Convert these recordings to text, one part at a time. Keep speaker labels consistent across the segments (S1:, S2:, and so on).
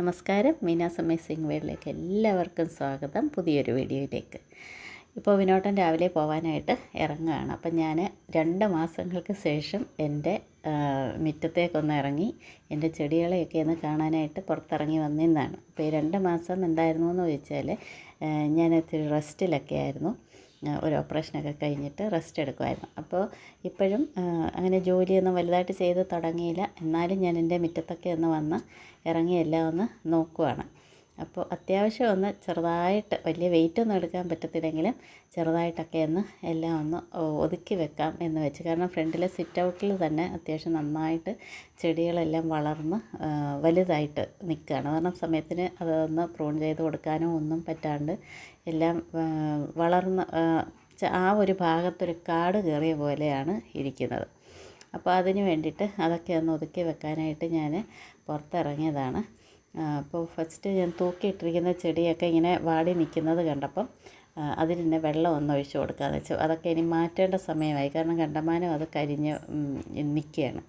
S1: നമസ്കാരം. മീനാസ് അമേസിംഗ് വേൾഡിലേക്ക് എല്ലാവർക്കും സ്വാഗതം. പുതിയൊരു വീഡിയോയിലേക്ക്. ഇപ്പോൾ വിനോട്ടൻ രാവിലെ പോകാനായിട്ട് ഇറങ്ങുകയാണ്. അപ്പം ഞാൻ രണ്ട് മാസങ്ങൾക്ക് ശേഷം എന്റെ മുറ്റത്തേക്കൊന്ന് ഇറങ്ങി എന്റെ ചെടികളെയൊക്കെ ഒന്ന് കാണാനായിട്ട് പുറത്തിറങ്ങി വന്നിരുന്നതാണ് അപ്പോൾ ഈ രണ്ട് മാസം എന്തായിരുന്നു എന്ന് ചോദിച്ചാൽ ഞാൻ ഇത്തിരി റെസ്റ്റിലൊക്കെ ആയിരുന്നു. ഒരു ഓപ്പറേഷനൊക്കെ കഴിഞ്ഞിട്ട് റെസ്റ്റ് എടുക്കുമായിരുന്നു അപ്പോൾ ഇപ്പോഴും അങ്ങനെ ജോലിയൊന്നും വലുതായിട്ട് ചെയ്ത് തുടങ്ങിയില്ല. എന്നാലും ഞാൻ എന്റെ മുറ്റത്തൊക്കെ ഒന്ന് വന്ന് ഇറങ്ങി എല്ലാം ഒന്ന് നോക്കുവാണ്. അപ്പോൾ അത്യാവശ്യം ഒന്ന് ചെറുതായിട്ട് വലിയ വെയിറ്റ് ഒന്നും എടുക്കാൻ പറ്റത്തില്ലെങ്കിലും ചെറുതായിട്ടൊക്കെ ഒന്ന് എല്ലാം ഒന്ന് ഒതുക്കി വെക്കാം എന്ന് വെച്ച്. കാരണം ഫ്രണ്ടിലെ സിറ്റ് ഔട്ടിൽ തന്നെ അത്യാവശ്യം നന്നായിട്ട് ചെടികളെല്ലാം വളർന്ന് വലുതായിട്ട് നിൽക്കുകയാണ്. കാരണം സമയത്തിന് അതൊന്ന് പ്രൂൺ ചെയ്ത് കൊടുക്കാനോ ഒന്നും പറ്റാണ്ട് എല്ലാം വളർന്ന് ആ, ഒരു ഭാഗത്തൊരു കാട് കയറിയ പോലെയാണ് ഇരിക്കുന്നത്. അപ്പോൾ അതിന് വേണ്ടിയിട്ട് അതൊക്കെ ഒന്ന് ഒതുക്കി വെക്കാനായിട്ട് ഞാൻ പുറത്തിറങ്ങിയതാണ്. അപ്പോൾ ഫസ്റ്റ് ഞാൻ തൂക്കിയിട്ടിരിക്കുന്ന ചെടിയൊക്കെ ഇങ്ങനെ വാടി നിൽക്കുന്നത് കണ്ടപ്പം അതിൽ തന്നെ വെള്ളം ഒന്ന് ഒഴിച്ചു കൊടുക്കാന്ന് വെച്ചു. അതൊക്കെ ഇനി മാറ്റേണ്ട സമയമായി. കാരണം കണ്ടമാനം അത് കരിഞ്ഞ് നിൽക്കുകയാണ്.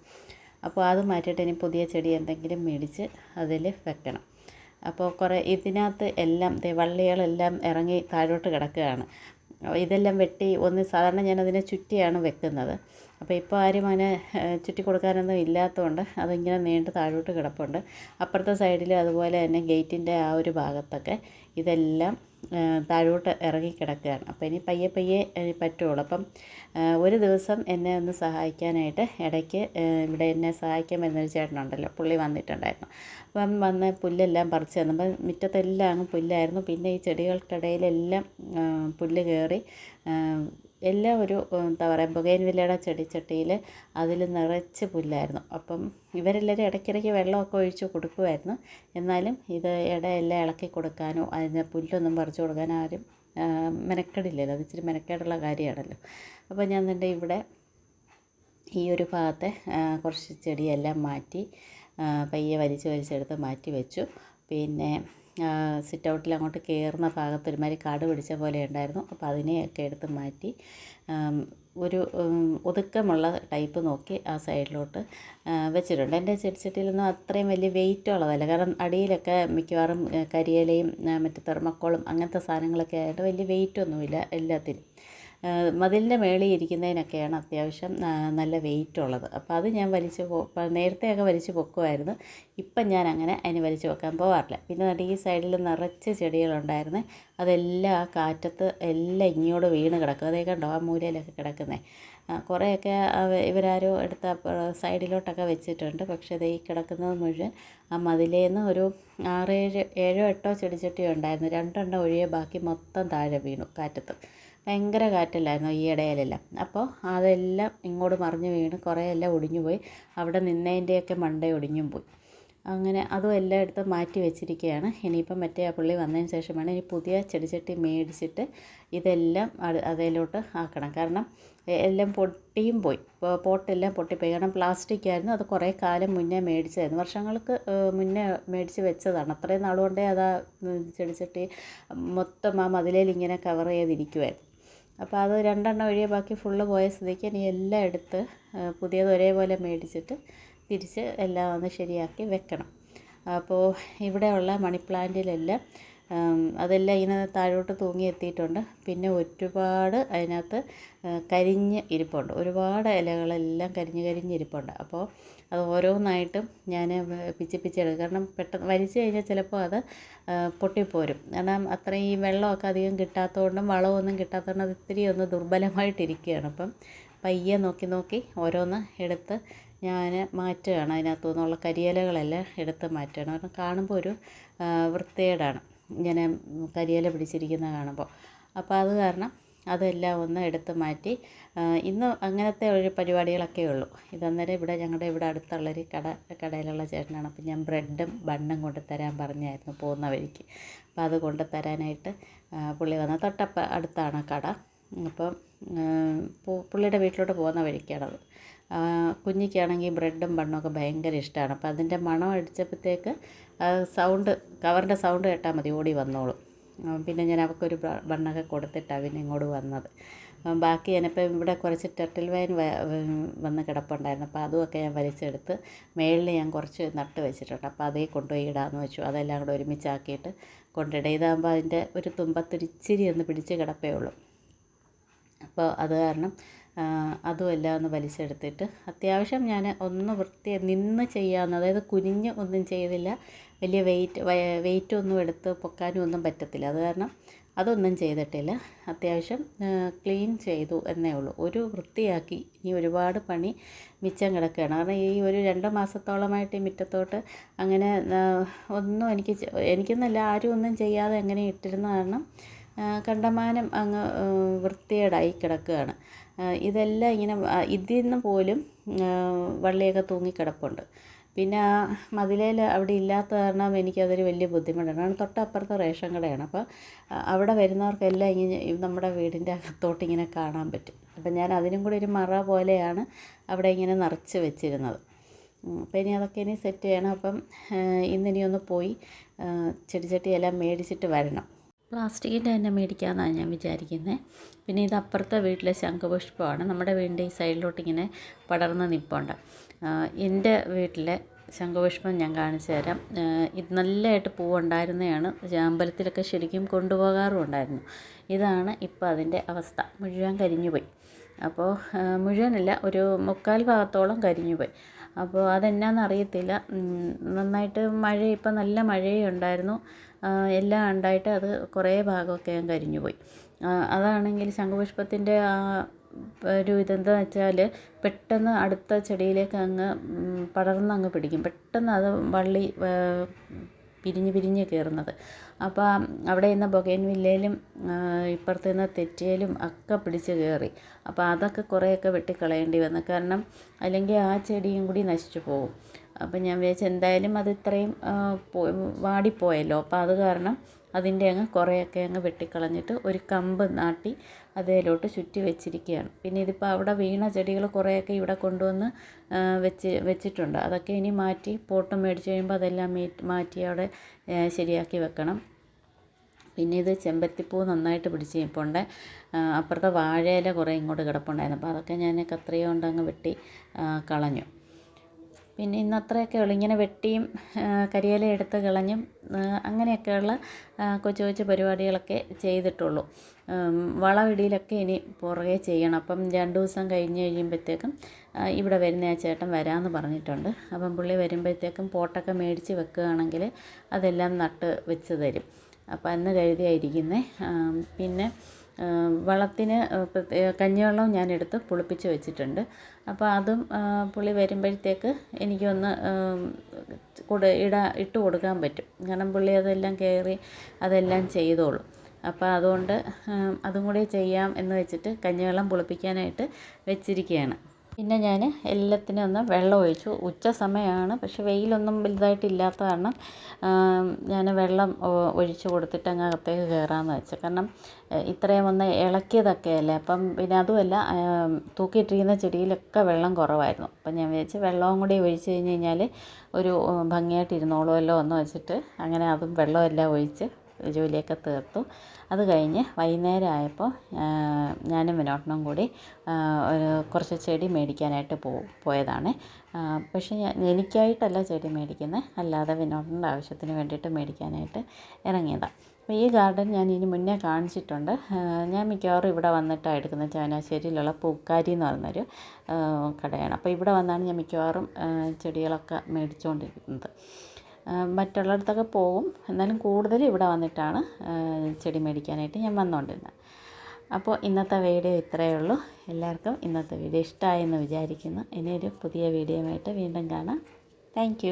S1: അപ്പോൾ അത് മാറ്റിയിട്ട് ഇനി പുതിയ ചെടി എന്തെങ്കിലും മേടിച്ച് അതിൽ വെക്കണം. അപ്പോൾ കുറേ ഇതിനകത്ത് എല്ലാം വള്ളികളെല്ലാം ഇറങ്ങി താഴോട്ട് കിടക്കുകയാണ്. ഇതെല്ലാം വെട്ടി ഒന്ന് സാധാരണ ഞാനതിനെ ചുറ്റിയാണ് വെക്കുന്നത്. അപ്പോൾ ഇപ്പോൾ ആരും അതിനെ ചുറ്റി കൊടുക്കാനൊന്നും ഇല്ലാത്തതുകൊണ്ട് അതിങ്ങനെ നീണ്ട് താഴോട്ട് കിടപ്പുണ്ട്. അപ്പുറത്തെ സൈഡിൽ അതുപോലെ തന്നെ ഗേറ്റിന്റെ ആ ഒരു ഭാഗത്തൊക്കെ ഇതെല്ലാം താഴോട്ട് ഇറങ്ങി കിടക്കുകയാണ്. അപ്പോൾ ഇനി പയ്യെ പയ്യെ പറ്റുള്ളൂ അപ്പം ഒരു ദിവസം എന്നെ ഒന്ന് സഹായിക്കാനായിട്ട് ഇടയ്ക്ക് ഇവിടെ എന്നെ സഹായിക്കാൻ വരുന്നൊരു ചേട്ടനുണ്ടല്ലോ പുള്ളി വന്നിട്ടുണ്ടായിരുന്നു. അപ്പം വന്ന് പുല്ലെല്ലാം പറിച്ച് തന്നപ്പോൾ മുറ്റത്തെല്ലാം അങ്ങ് പുല്ലായിരുന്നു. പിന്നെ ഈ ചെടികൾക്കിടയിലെല്ലാം പുല്ല് കയറി എല്ലാം ഒരു എന്താ പറയുക ബൊഗൈൻവില്ലയുടെ ചെടിച്ചട്ടിയിൽ അതിൽ നിറച്ച് പുല്ലായിരുന്നു. അപ്പം ഇവരെല്ലാവരും ഇടയ്ക്കിടയ്ക്ക് വെള്ളമൊക്കെ ഒഴിച്ച് കൊടുക്കുമായിരുന്നു എന്നാലും ഇത് ഇടയെല്ലാം ഇളക്കി കൊടുക്കാനോ അതിന് പുല്ലൊന്നും പറിച്ചു കൊടുക്കാനോ ആരും മെനക്കെടില്ലല്ലോ. അത് ഇച്ചിരി മെനക്കേടുള്ള കാര്യമാണല്ലോ. അപ്പോൾ ഞാൻ എന്റെ ഇവിടെ ഈ ഒരു ഭാഗത്തെ കുറച്ച് ചെടിയെല്ലാം മാറ്റി പയ്യെ വലിച്ച് വലിച്ചെടുത്ത് മാറ്റി വെച്ചു. പിന്നെ സിറ്റ് ഔട്ടിൽ അങ്ങോട്ട് കയറുന്ന ഭാഗത്ത് ഒരുമാതിരി കാട് പിടിച്ച പോലെ ഉണ്ടായിരുന്നു. അപ്പോൾ അതിനെയൊക്കെ എടുത്ത് മാറ്റി ഒരു ഒതുക്കമുള്ള ടൈപ്പ് നോക്കി ആ സൈഡിലോട്ട് വെച്ചിട്ടുണ്ട്. എന്റെ ചെടിച്ചട്ടിയിലൊന്നും അത്രയും വലിയ വെയിറ്റ് ഉള്ളതല്ല. കാരണം അടിയിലൊക്കെ മിക്കവാറും കരിയിലയും മറ്റു തെർമക്കോളും അങ്ങനത്തെ സാധനങ്ങളൊക്കെ ആയിട്ട് വലിയ വെയിറ്റ് ഒന്നുമില്ല എല്ലാത്തിനും. മതിലിന്റെ മേളിൽ ഇരിക്കുന്നതിനൊക്കെയാണ് അത്യാവശ്യം നല്ല വെയിറ്റ് ഉള്ളത്. അപ്പോൾ അത് ഞാൻ വലിച്ച് നേരത്തെയൊക്കെ വലിച്ച് പൊക്കുമായിരുന്നു ഇപ്പം ഞാൻ അങ്ങനെ അതിന് വലിച്ച് വെക്കാൻ പോകാറില്ല പിന്നെ ദാണ്ടെ ഈ സൈഡിൽ നിറച്ച് ചെടികളുണ്ടായിരുന്നു അതെല്ലാം ആ കാറ്റത്ത് എല്ലാം ഇങ്ങോട്ട് വീണ് കിടക്കും. അതേ കണ്ടോ ആ മൂലയിലൊക്കെ കിടക്കുന്നത് കുറേയൊക്കെ ഇവരാരോ എടുത്ത സൈഡിലോട്ടൊക്കെ വെച്ചിട്ടുണ്ട്. പക്ഷേ അത് ഈ കിടക്കുന്നത് മുഴുവൻ ആ മതിലേന്ന് ഒരു ആറേഴ് ഏഴോ എട്ടോ ചെടിച്ചട്ടി ഉണ്ടായിരുന്നു രണ്ടെണ്ണം ഒഴികെ ബാക്കി മൊത്തം താഴെ വീണു കാറ്റത്ത്. ഭയങ്കര കാറ്റല്ലായിരുന്നു ഈ ഇടയിലെല്ലാം. അപ്പോൾ അതെല്ലാം ഇങ്ങോട്ട് മറിഞ്ഞ് വീണ് കുറേ എല്ലാം ഒടിഞ്ഞു പോയി. അവിടെ നിന്നതിന്റെയൊക്കെ മണ്ട ഒടിഞ്ഞും പോയി. അങ്ങനെ അതും എല്ലാം എടുത്ത് മാറ്റി വെച്ചിരിക്കുകയാണ്. ഇനിയിപ്പം മറ്റേ ആ പുള്ളി വന്നതിന് ശേഷം വേണം ഇനി പുതിയ ചെടിച്ചട്ടി മേടിച്ചിട്ട് ഇതെല്ലാം അത് അതിലോട്ട് ആക്കണം. കാരണം എല്ലാം പൊട്ടിയും പോയി. പോട്ടെല്ലാം പൊട്ടിപ്പോയി. കാരണം പ്ലാസ്റ്റിക് ആയിരുന്നു അത് കുറേ കാലം മുന്നേ മേടിച്ചതായിരുന്നു. വർഷങ്ങൾക്ക് മുന്നേ മേടിച്ച് വെച്ചതാണ്. അത്രയും നാളുകൊണ്ടേ അത് ആ ചെടിച്ചട്ടി മൊത്തം ആ മതിലേൽ ഇങ്ങനെ കവർ ചെയ്തിരിക്കുമായിരുന്നു അപ്പോൾ അത് രണ്ടെണ്ണം ഒഴികെ ബാക്കി ഫുള്ള് പോയ സ്ഥിതിക്ക് ഇനി എല്ലാം എടുത്ത് പുതിയത് ഒരേപോലെ മേടിച്ചിട്ട് തിരിച്ച് എല്ലാം ഒന്ന് ശരിയാക്കി വെക്കണം. അപ്പോൾ ഇവിടെയുള്ള മണി പ്ലാന്റിലെല്ലാം അതെല്ലാം ഇങ്ങനെ താഴോട്ട് തൂങ്ങി എത്തിയിട്ടുണ്ട്. പിന്നെ ഒരുപാട് അതിനകത്ത് കരിഞ്ഞ് ഇരിപ്പുണ്ട്. ഒരുപാട് ഇലകളെല്ലാം കരിഞ്ഞ് കരിഞ്ഞ് ഇരിപ്പുണ്ട്. അപ്പോൾ അത് ഓരോന്നായിട്ടും ഞാൻ പിച്ചി പിച്ചി എടുക്കും കാരണം പെട്ടെന്ന് വലിച്ചു കഴിഞ്ഞാൽ ചിലപ്പോൾ അത് പൊട്ടിപ്പോരും. കാരണം അത്രയും ഈ വെള്ളമൊക്കെ അധികം കിട്ടാത്തതുകൊണ്ടും വളമൊന്നും കിട്ടാത്തതുകൊണ്ട് അത് ഇത്തിരി ഒന്ന് ദുർബലമായിട്ടിരിക്കുകയാണ്. അപ്പം പയ്യെ നോക്കി നോക്കി ഓരോന്ന് എടുത്ത് ഞാൻ മാറ്റുകയാണ്. അതിനകത്തു നിന്നുള്ള കരിയിലകളെല്ലാം എടുത്ത് മാറ്റുകയാണ്. കാരണം കാണുമ്പോൾ ഒരു വൃത്തികേടാണ്. ഇങ്ങനെ കരിയില പിടിച്ചിരിക്കുന്നത് കാണുമ്പോൾ. അപ്പോൾ അത് കാരണം അതെല്ലാം ഒന്ന് എടുത്ത് മാറ്റി ഇന്ന് അങ്ങനത്തെ ഒരു പരിപാടികളൊക്കെ ഉള്ളൂ. ഇതന്നേരം ഇവിടെ ഞങ്ങളുടെ ഇവിടെ അടുത്തുള്ളൊരു കട കടയിലുള്ള ചേട്ടനാണ്. അപ്പം ഞാൻ ബ്രെഡും ബണ്ണും കൊണ്ട് തരാൻ പറഞ്ഞായിരുന്നു പോകുന്ന വഴിക്ക്. അപ്പോൾ അത് കൊണ്ട് തരാനായിട്ട് പുള്ളി വന്ന തൊട്ടപ്പ അടുത്താണ് കട. അപ്പം പുള്ളിയുടെ വീട്ടിലോട്ട് പോകുന്ന വഴിക്കാണത്. കുഞ്ഞിക്കാണെങ്കിൽ ബ്രെഡും ബണ്ണൊക്കെ ഭയങ്കര ഇഷ്ടമാണ് അപ്പോൾ അതിന്റെ മണം അടിച്ചപ്പോഴത്തേക്ക് സൗണ്ട് കവറിന്റെ സൗണ്ട് കേട്ടാൽ മതി ഓടി വന്നോളും. പിന്നെ ഞാൻ അവൾക്കൊരു ബണ്ണൊക്കെ കൊടുത്തിട്ടാണ് പിന്നെ ഇങ്ങോട്ട് വന്നത്. ബാക്കി ഞാനിപ്പോൾ ഇവിടെ കുറച്ച് ടെർട്ടിൽ വൈൻ വന്ന് കിടപ്പുണ്ടായിരുന്നു. അപ്പോൾ അതുമൊക്കെ ഞാൻ വലിച്ചെടുത്ത് മേളിൽ ഞാൻ കുറച്ച് നട്ട് വെച്ചിട്ടുണ്ട്. അപ്പോൾ അതേ കൊണ്ടുപോയി ഇടാമെന്ന് വെച്ചു. അതെല്ലാം കൂടെ ഒരുമിച്ചാക്കിയിട്ട് കൊണ്ടിടുക ഇതാകുമ്പോൾ അതിന്റെ ഒരു തുമ്പത്തൊരിച്ചിരി ഒന്ന് പിടിച്ച് കിടപ്പേ ഉള്ളൂ. അപ്പോൾ അത് കാരണം ആ, അതും എല്ലാം ഒന്ന് വലിച്ചെടുത്തിട്ട് അത്യാവശ്യം ഞാൻ ഒന്ന് വൃത്തി നിന്ന് ചെയ്യാവുന്ന അതായത് കുനിഞ്ഞ് ഒന്നും ചെയ്തില്ല വലിയ വെയിറ്റ് വെയിറ്റ് ഒന്നും എടുത്ത് പൊക്കാനും ഒന്നും പറ്റത്തില്ല. അത് കാരണം അതൊന്നും ചെയ്തിട്ടില്ല. അത്യാവശ്യം ക്ലീൻ ചെയ്തു എന്നേ ഉള്ളൂ. ഒരു വൃത്തിയാക്കി ഇനി ഒരുപാട് പണി മിച്ചം കിടക്കുകയാണ്. കാരണം ഈ ഒരു രണ്ട് മാസത്തോളമായിട്ട് ഈ മുറ്റത്തോട്ട് അങ്ങനെ ഒന്നും എനിക്ക് എനിക്കൊന്നല്ല ആരും ഒന്നും ചെയ്യാതെ അങ്ങനെ ഇട്ടിരുന്ന കാരണം കണ്ടമാനം അങ്ങ് വൃത്തികേടായി കിടക്കുകയാണ്. ഇതെല്ലാം ഇങ്ങനെ ഇതിൽ നിന്ന് പോലും വള്ളിയൊക്കെ തൂങ്ങി തൂങ്ങിക്കിടപ്പുണ്ട്. പിന്നെ ആ മതിലേൽ അവിടെ ഇല്ലാത്ത കാരണം എനിക്കതൊരു വലിയ ബുദ്ധിമുട്ടാണ്. കാരണം തൊട്ടപ്പുറത്ത് റേഷൻ കടയാണ്. അപ്പോൾ അവിടെ വരുന്നവർക്കെല്ലാം ഇങ്ങനെ നമ്മുടെ വീടിന്റെ അകത്തോട്ട് ഇങ്ങനെ കാണാൻ പറ്റും. അപ്പം ഞാൻ അതിനും കൂടി ഒരു മറ പോലെയാണ് അവിടെ ഇങ്ങനെ നിറച്ച് വെച്ചിരുന്നത്. അപ്പോൾ അപ്പം ഇനി അതൊക്കെ ഇനി സെറ്റ് ചെയ്യണം. അപ്പം ഇന്നിനി ഒന്ന് പോയി ചെടിച്ചട്ടിയെല്ലാം മേടിച്ചിട്ട് വരണം. പ്ലാസ്റ്റിക്കിന്റെ തന്നെ മേടിക്കാമെന്നാണ് ഞാൻ വിചാരിക്കുന്നത് പിന്നെ ഇത് അപ്പുറത്തെ വീട്ടിലെ ശംഖുപുഷ്പമാണ്. നമ്മുടെ വീടിന്റെ ഈ സൈഡിലോട്ട് ഇങ്ങനെ പടർന്ന് നിൽപ്പുണ്ട് എന്റെ വീട്ടിലെ ശംഖുപുഷ്പം ഞാൻ കാണിച്ചു തരാം. ഇത് നല്ലതായിട്ട് പൂവുണ്ടായിരുന്നതാണ്. അമ്പലത്തിലൊക്കെ ശരിക്കും കൊണ്ടുപോകാറും ഉണ്ടായിരുന്നു ഇതാണ് ഇപ്പോൾ അതിന്റെ അവസ്ഥ. മുഴുവൻ കരിഞ്ഞുപോയി. അപ്പോൾ മുഴുവനല്ല ഒരു മുക്കാൽ ഭാഗത്തോളം കരിഞ്ഞുപോയി. അപ്പോൾ അതെന്നാന്ന് അറിയത്തില്ല നന്നായിട്ട് മഴ ഇപ്പം നല്ല മഴയും ഉണ്ടായിരുന്നു ആ, എല്ലാം ഉണ്ടായിട്ട് അത് കുറേ ഭാഗമൊക്കെ കരിഞ്ഞു പോയി. അതാണെങ്കിൽ ശംഖുപുഷ്പത്തിന്റെ ആ ഒരു ഇതെന്താ വെച്ചാൽ പെട്ടെന്ന് അടുത്ത ചെടിയിലേക്ക് അങ്ങ് പടർന്ന് അങ്ങ് പിടിക്കും. പെട്ടെന്ന് അത് വള്ളി പിരിഞ്ഞ് പിരിഞ്ഞ് കയറുന്നത്. അപ്പോൾ അവിടെ നിന്ന് ബൊഗൈൻ വില്ലയിലും ഇപ്പുറത്ത് നിന്ന് തെറ്റിയിലും ഒക്കെ പിടിച്ച് കയറി. അപ്പോൾ അതൊക്കെ കുറേയൊക്കെ വെട്ടിക്കളയേണ്ടി വന്നു. കാരണം അല്ലെങ്കിൽ ആ ചെടിയും കൂടി നശിച്ചു പോകും. അപ്പം ഞാൻ വിചാരിച്ചു എന്തായാലും അത് ഇത്രയും വാടിപ്പോയല്ലോ. അപ്പോൾ അത് കാരണം അതിന്റെ അങ്ങ് കുറേയൊക്കെ അങ്ങ് വെട്ടിക്കളഞ്ഞിട്ട് ഒരു കമ്പ് നാട്ടി അതേലോട്ട് ചുറ്റി വെച്ചിരിക്കുകയാണ്. പിന്നെ ഇതിപ്പോൾ അവിടെ വീണ ചെടികൾ കുറേയൊക്കെ ഇവിടെ കൊണ്ടുവന്ന് വെച്ച് വെച്ചിട്ടുണ്ട്. അതൊക്കെ ഇനി മാറ്റി പോട്ട് മേടിച്ച് കഴിയുമ്പോൾ അതെല്ലാം മാറ്റി അവിടെ ശരിയാക്കി വെക്കണം. പിന്നെ ഇത് ചെമ്പരത്തിപ്പൂ നന്നായിട്ട് പിടിച്ച് നിൽപ്പുണ്ട് അപ്പുറത്തെ വാഴയില കുറേ ഇങ്ങോട്ട് കിടപ്പുണ്ടായിരുന്നു. അപ്പോൾ അതൊക്കെ ഞാൻ കത്രിക കൊണ്ട് വെട്ടി കളഞ്ഞു. പിന്നെ ഇന്ന് അത്രയൊക്കെ ഉള്ളൂ. ഇങ്ങനെ വെട്ടിയും കരിയില എടുത്ത് കളഞ്ഞും അങ്ങനെയൊക്കെയുള്ള കൊച്ചു കൊച്ചു പരിപാടികളൊക്കെ ചെയ്തിട്ടുള്ളൂ. വളവിടിയിലൊക്കെ ഇനി പുറകെ ചെയ്യണം. അപ്പം രണ്ട് ദിവസം കഴിഞ്ഞ് കഴിയുമ്പോഴത്തേക്കും ഇവിടെ വരുന്ന ആ ചേട്ടൻ വരാമെന്ന് പറഞ്ഞിട്ടുണ്ട്. അപ്പം പുള്ളി വരുമ്പോഴത്തേക്കും പോട്ടൊക്കെ മേടിച്ച് വെക്കുകയാണെങ്കിൽ അതെല്ലാം നട്ട് വെച്ച് തരും. അപ്പം അന്ന് കരുതിയായിരിക്കുന്നത് പിന്നെ വളത്തിന് കഞ്ഞിവെള്ളം ഞാനെടുത്ത് പുളിപ്പിച്ച് വെച്ചിട്ടുണ്ട്. അപ്പോൾ അതും പുളി വരുമ്പോഴത്തേക്ക് എനിക്കൊന്ന് കൊടു ഇട ഇട്ട് കൊടുക്കാൻ പറ്റും. കാരണം പുള്ളി അതെല്ലാം കയറി അതെല്ലാം ചെയ്തോളും. അപ്പോൾ അതുകൊണ്ട് അതും കൂടി ചെയ്യാം എന്ന് വെച്ചിട്ട് കഞ്ഞിവെള്ളം പുളിപ്പിക്കാനായിട്ട് വെച്ചിരിക്കുകയാണ്. പിന്നെ ഞാൻ എല്ലാത്തിനും ഒന്ന് വെള്ളം ഒഴിച്ചു. ഉച്ച സമയമാണ് പക്ഷേ വെയിലൊന്നും വലുതായിട്ടില്ലാത്ത കാരണം ഞാൻ വെള്ളം ഒഴിച്ചു കൊടുത്തിട്ട് അങ്ങ് അകത്തേക്ക് കയറാമെന്ന് വെച്ചു. കാരണം ഇത്രയും ഒന്ന് ഇളക്കിയതൊക്കെ അല്ലേ അപ്പം പിന്നെ അതുമല്ല തൂക്കിയിട്ടിരിക്കുന്ന ചെടിയിലൊക്കെ വെള്ളം കുറവായിരുന്നു. അപ്പം ഞാൻ വിചാരിച്ചു വെള്ളവും കൂടി ഒഴിച്ച് കഴിഞ്ഞ് കഴിഞ്ഞാൽ ഒരു ഭംഗിയായിട്ട് ഇരുന്നോളുമല്ലോ എന്ന് വെച്ചിട്ട് അങ്ങനെ അതും വെള്ളമെല്ലാം ഒഴിച്ച് ജോലിയൊക്കെ തീർത്തു. അത് കഴിഞ്ഞ് വൈകുന്നേരം ആയപ്പോൾ ഞാനും വിനോട്ടനും കൂടി ഒരു കുറച്ച് ചെടി മേടിക്കാനായിട്ട് പോ പോയതാണ്. പക്ഷേ ഞാൻ എനിക്കായിട്ടല്ല ചെടി മേടിക്കുന്നത്. അല്ലാതെ വിനോട്ടന്റെ ആവശ്യത്തിന് വേണ്ടിയിട്ട് മേടിക്കാനായിട്ട് ഇറങ്ങിയതാണ് അപ്പോൾ ഈ ഗാർഡൻ ഞാൻ ഇനി മുന്നേ കാണിച്ചിട്ടുണ്ട്. ഞാൻ മിക്കവാറും ഇവിടെ വന്നിട്ടാണ് എടുക്കുന്നത്. ചങ്ങനാശ്ശേരിയിലുള്ള പൂക്കാരി എന്ന് പറഞ്ഞൊരു കടയാണ്. അപ്പോൾ ഇവിടെ വന്നാണ് ഞാൻ മിക്കവാറും ചെടികളൊക്കെ മേടിച്ചുകൊണ്ടിരിക്കുന്നത് മറ്റുള്ളിടത്തൊക്കെ പോകും. എന്നാലും കൂടുതൽ ഇവിടെ വന്നിട്ടാണ് ചെടി മേടിക്കാനായിട്ട് ഞാൻ വന്നുകൊണ്ടിരുന്നത് അപ്പോൾ ഇന്നത്തെ വീഡിയോ ഇത്രയേ ഉള്ളൂ. എല്ലാവർക്കും ഇന്നത്തെ വീഡിയോ ഇഷ്ടമായെന്ന് വിചാരിക്കുന്നു. ഇനി ഒരു പുതിയ ആയിട്ട് വീണ്ടും കാണാം. താങ്ക്